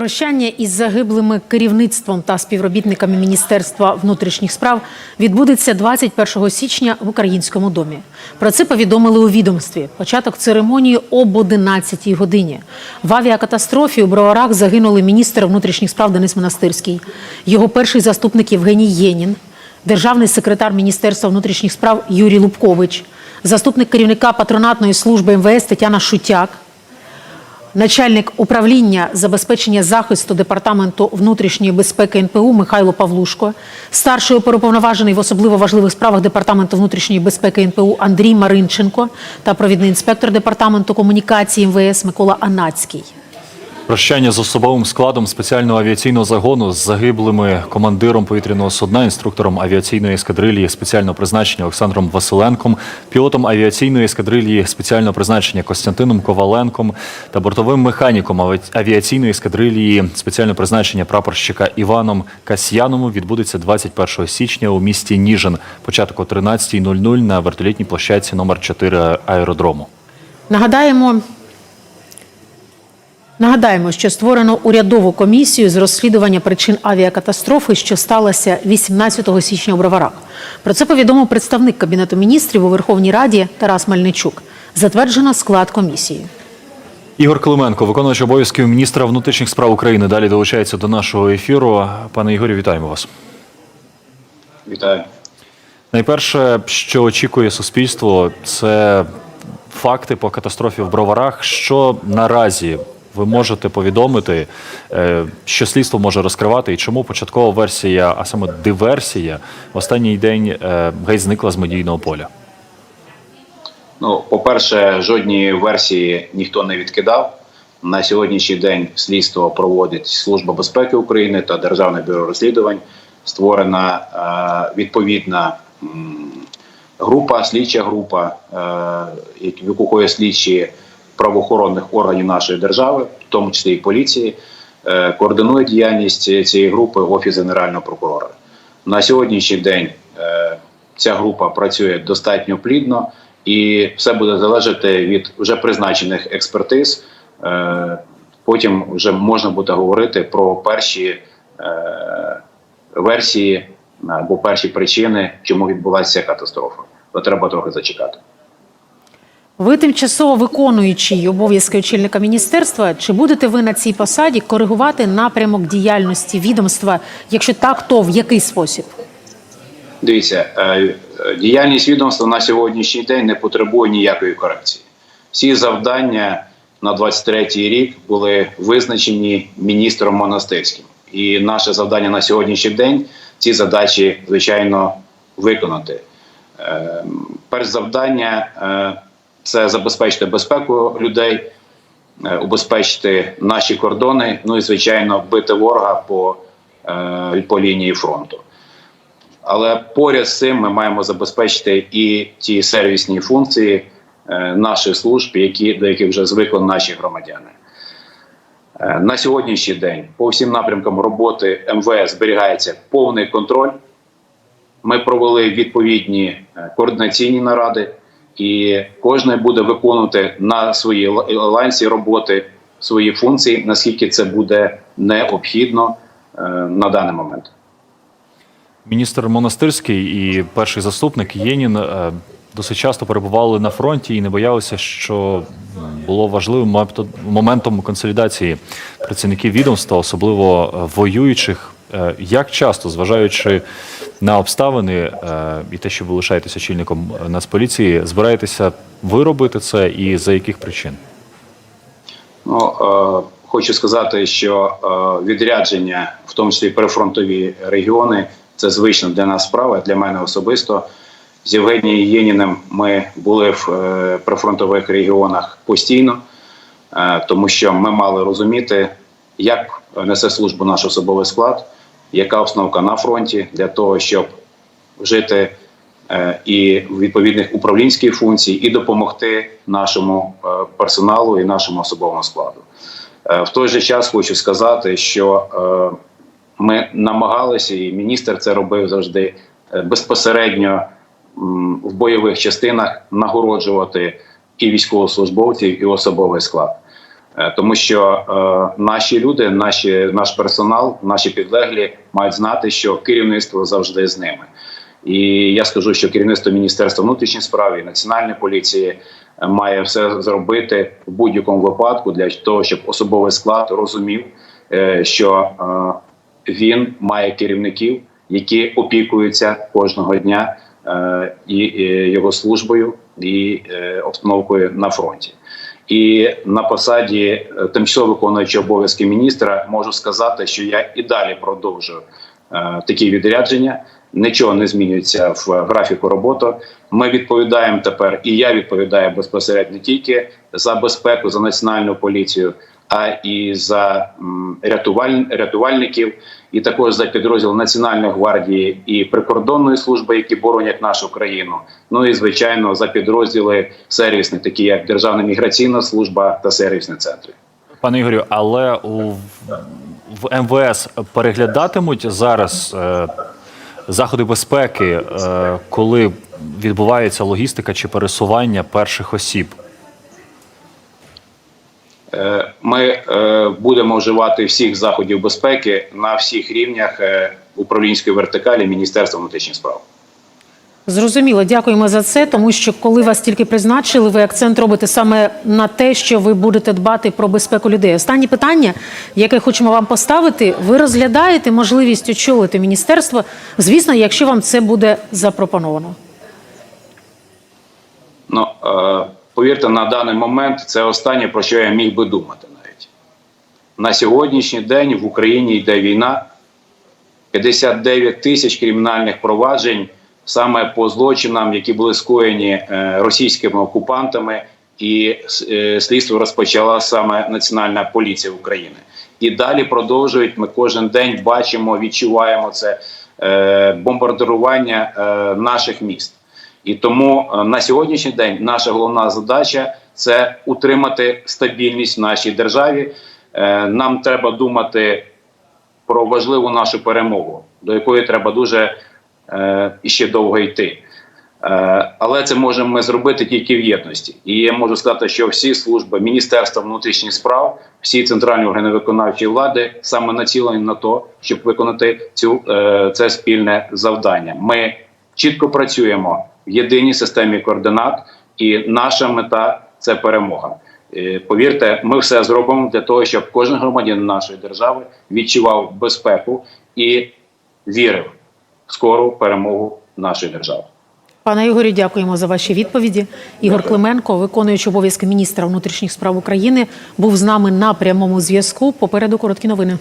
Прощання із загиблими керівництвом та співробітниками Міністерства внутрішніх справ відбудеться 21 січня в Українському домі. Про це повідомили у відомстві. Початок церемонії об 11 годині. В авіакатастрофі у Броварах загинули міністр внутрішніх справ Денис Монастирський, його перший заступник Євгеній Єнін, державний секретар Міністерства внутрішніх справ Юрій Лубкович, заступник керівника патронатної служби МВС Тетяна Шутяк, Начальник управління забезпечення захисту департаменту внутрішньої безпеки НПУ Михайло Павлушко, старший оперуповноважений в особливо важливих справах департаменту внутрішньої безпеки НПУ Андрій Маринченко та провідний інспектор департаменту комунікації МВС Микола Анацький. Прощання з особовим складом спеціального авіаційного загону з загиблими командиром повітряного судна, інструктором авіаційної ескадрилії спеціального призначення Олександром Василенком, пілотом авіаційної ескадрилії спеціального призначення Костянтином Коваленком та бортовим механіком авіаційної ескадрилії спеціального призначення прапорщика Іваном Касьяном відбудеться 21 січня у місті Ніжин. Початок о 13.00 на вертолітній площадці номер 4 аеродрому. Нагадаємо, нагадаємо, що створено урядову комісію з розслідування причин авіакатастрофи, що сталася 18 січня у Броварах. Про це повідомив представник Кабінету міністрів у Верховній Раді Тарас Мельничук. Затверджено склад комісії. Ігор Клименко, виконувач обов'язків міністра внутрішніх справ України, далі долучається до нашого ефіру. Пане Ігорю, вітаємо вас. Вітаю. Найперше, що очікує суспільство, це факти по катастрофі в Броварах. Що наразі ви можете повідомити, е, що слідство може розкривати, і чому початкова версія, а саме диверсія, в останній день е, геть зникла з медійного поля? Ну, по-перше, жодні версії ніхто не відкидав. На сьогоднішній день слідство проводить Служба безпеки України та Державне бюро розслідувань. Створена е, відповідна м, група, слідча група, е, в яку слідчі правоохоронних органів нашої держави, в тому числі і поліції. Е, координує діяльність цієї групи Офіс Генерального прокурора. На сьогоднішній день е, ця група працює достатньо плідно, і все буде залежати від вже призначених експертиз. Е, Потім вже можна буде говорити про перші версії або перші причини, чому відбулася ця катастрофа. То треба трохи зачекати. Ви тимчасово виконуючий обов'язки очільника міністерства. Чи будете ви на цій посаді коригувати напрямок діяльності відомства? Якщо так, то в який спосіб? Дивіться, е, е, діяльність відомства на сьогоднішній день не потребує ніякої корекції. Всі завдання на 23-й рік були визначені міністром Монастирським. І наше завдання на сьогоднішній день ці задачі, звичайно, виконати. Е, Перш завдання це забезпечити безпеку людей, е, убезпечити наші кордони, ну і звичайно, бити ворога по, е, по лінії фронту. Але поряд з цим ми маємо забезпечити і ті сервісні функції е, наших служб, які, до яких вже звикли наші громадяни. На сьогоднішній день по всім напрямкам роботи МВС зберігається повний контроль. Ми провели відповідні координаційні наради, і кожен буде виконувати на своїй ланці роботи свої функції, наскільки це буде необхідно е, на даний момент. Міністр Монастирський і перший заступник Єнін е, досить часто перебували на фронті і не боялися, що було важливим моментом консолідації працівників відомства, особливо е, воюючих. Е, Як часто, зважаючи на обставини е, і те, що ви лишаєтеся очільником е, Нацполіції, збираєтеся ви робити це і за яких причин? Ну, хочу сказати, що відрядження, в тому числі прифронтові регіони, це звична для нас справа, для мене особисто. З Євгенією Єніним ми були в прифронтових регіонах постійно, тому що ми мали розуміти, як несе службу наш особовий склад, яка обстановка на фронті для того, щоб вжити е, і відповідних управлінських функцій, і допомогти нашому е, персоналу і нашому особовому складу. Е, В той же час хочу сказати, що ми намагалися, і міністр це робив завжди безпосередньо в бойових частинах нагороджувати і військовослужбовців, і особовий склад. Е, Тому що е, наші люди, наші, наш персонал, наші підлеглі мають знати, що керівництво завжди з ними. І я скажу, що керівництво Міністерства внутрішніх справ і Національної поліції е, має все зробити в будь-якому випадку для того, щоб особовий склад розумів, е, що е, він має керівників, які опікуються кожного дня е, і, і його службою і е, обстановкою на фронті. І на посаді е, тимчасово виконуючого обов'язки міністра можу сказати, що я і далі продовжую е, такі відрядження. Нічого не змінюється в графіку роботи. Ми відповідаємо тепер, і я відповідаю безпосередньо тільки за безпеку, за національну поліцію, а і за м, рятуваль, рятувальників, і також за підрозділ Національної гвардії і прикордонної служби, які боронять нашу країну. Ну і звичайно за підрозділи сервісні, такі як Державна міграційна служба та сервісні центри. Пане Ігорю, але у в МВС переглядатимуть зараз е, заходи безпеки, е, коли відбувається логістика чи пересування перших осіб. Е, Ми е, будемо вживати всіх заходів безпеки на всіх рівнях е, управлінської вертикалі Міністерства внутрішніх справ. Зрозуміло, дякуємо за це, тому що коли вас тільки призначили, ви акцент робите саме на те, що ви будете дбати про безпеку людей. Останнє питання, яке хочемо вам поставити, ви розглядаєте можливість очолити міністерство, звісно, якщо вам це буде запропоновано. Ну е, повірте, на даний момент це останнє про що я міг би думати навіть на сьогоднішній день в Україні йде війна. 59 тисяч кримінальних проваджень саме по злочинам, які були скоєні е, російськими окупантами, і е, слідство розпочала саме Національна поліція України. І далі продовжують. Ми кожен день бачимо, відчуваємо це е, бомбардирування е, наших міст. І тому е, на сьогоднішній день наша головна задача це утримати стабільність в нашій державі. Е, Нам треба думати про важливу нашу перемогу, до якої треба дуже е, іще довго йти. Але це можемо ми зробити тільки в єдності. І я можу сказати, що всі служби Міністерства внутрішніх справ, всі центральні органи виконавчої влади саме націлені на то, щоб виконати цю це спільне завдання. Ми чітко працюємо в єдиній системі координат, і наша мета це перемога. Е, Повірте, ми все зробимо для того, щоб кожен громадянин нашої держави відчував безпеку і вірив в скору перемогу нашої держави. Пане Ігорю, дякуємо за ваші відповіді. Ігор Клименко, виконуючий обов'язки міністра внутрішніх справ України, був з нами на прямому зв'язку. Попереду короткі новини.